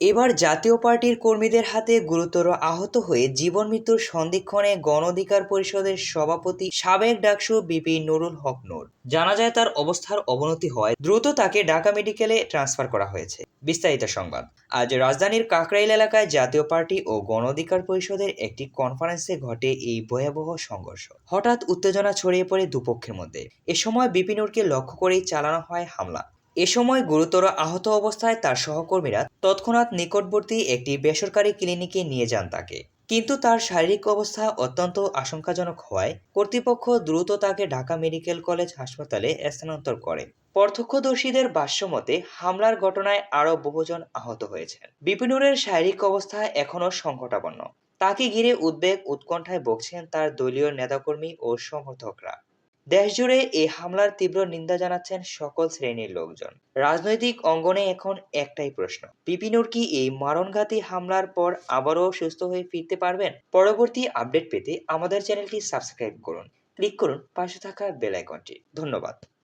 এবার জাতীয় পার্টির কর্মীদের হাতে গুরুতর আহত হয়ে জীবন মৃত্যুর সন্ধিক্ষণে গণ অধিকার পরিষদের সভাপতি সাবেক ডাকসু বিপি নুরুল হক নূর। জানা যায় তার অবস্থার অবনতি হওয়ায় দ্রুত তাকে ঢাকা মেডিকেলে ট্রান্সফার করা হয়েছে। বিস্তারিত সংবাদ। আজ রাজধানীর কাকরাইল এলাকায় জাতীয় পার্টি ও গণ অধিকার পরিষদের একটি কনফারেন্সে ঘটে এই ভয়াবহ সংঘর্ষ। হঠাৎ উত্তেজনা ছড়িয়ে পড়ে দুপক্ষের মধ্যে। এ সময় বিপিনুরকে লক্ষ্য করেই চালানো হয় হামলা। এ সময় গুরুতর আহত অবস্থায় তার সহকর্মীরা তৎক্ষণাৎ নিকটবর্তী একটি বেসরকারি ক্লিনিকে নিয়ে যান তাকে। কিন্তু তার শারীরিক অবস্থা অত্যন্ত আশঙ্কাজনক হওয়ায় কর্তৃপক্ষ দ্রুত তাকে ঢাকা মেডিকেল কলেজ হাসপাতালে স্থানান্তর করে। প্রত্যক্ষদর্শীদের ভাষ্যমতে, হামলার ঘটনায় আরও বহুজন আহত হয়েছেন। বিপিনুরের শারীরিক অবস্থা এখনও সংকটাপন্ন। তাকে ঘিরে উদ্বেগ উৎকণ্ঠায় বকছেন তার দলীয় নেতাকর্মী ও সমর্থকরা। দেশজুড়ে এই হামলার তীব্র নিন্দা জানাচ্ছেন সকল শ্রেণির লোকজন। রাজনৈতিক অঙ্গনে এখন একটাই প্রশ্ন পিপিনুর কি এই মারণঘাতী হামলার পর আবারও সুস্থ হয়ে ফিরতে পারবেন? পরবর্তী আপডেট পেতে আমাদের চ্যানেলটি সাবস্ক্রাইব করুন। ক্লিক করুন পাশে থাকা বেল আইকনটি। ধন্যবাদ।